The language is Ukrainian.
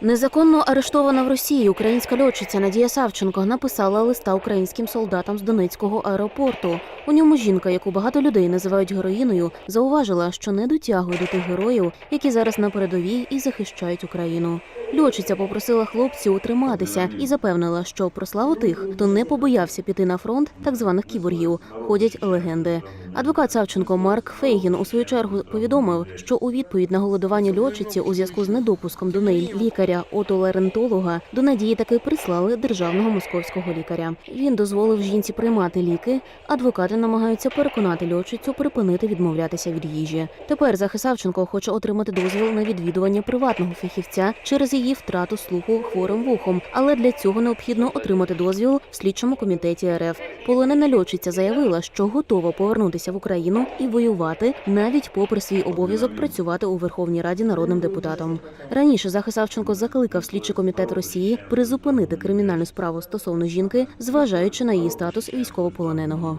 Незаконно арештована в Росії українська льотчиця Надія Савченко написала листа українським солдатам з Донецького аеропорту. У ньому жінка, яку багато людей називають героїною, зауважила, що не дотягує до тих героїв, які зараз на передовій і захищають Україну. Льотчиця попросила хлопців утриматися і запевнила, що про тих, хто не побоявся піти на фронт, так званих кіборгів, ходять легенди. Адвокат Савченко Марк Фейгін у свою чергу повідомив, що у відповідь на голодування льотчиці у зв'язку з недопуском до неї лікаря отоларентолога до надії таки прислали державного московського лікаря. Він дозволив жінці приймати ліки. Адвокати намагаються переконати льотчицю припинити відмовлятися від їжі. Тепер захист Савченко хоче отримати дозвіл на відвідування приватного фахівця через її втрату слуху хворим вухом, але для цього необхідно отримати дозвіл в слідчому комітеті РФ. Полонена льотчиця заявила, що готова повернутися в Україну і воювати, навіть попри свій обов'язок працювати у Верховній Раді народним депутатом. Раніше захист Савченко закликав слідчий комітет Росії призупинити кримінальну справу стосовно жінки, зважаючи на її статус військовополоненого.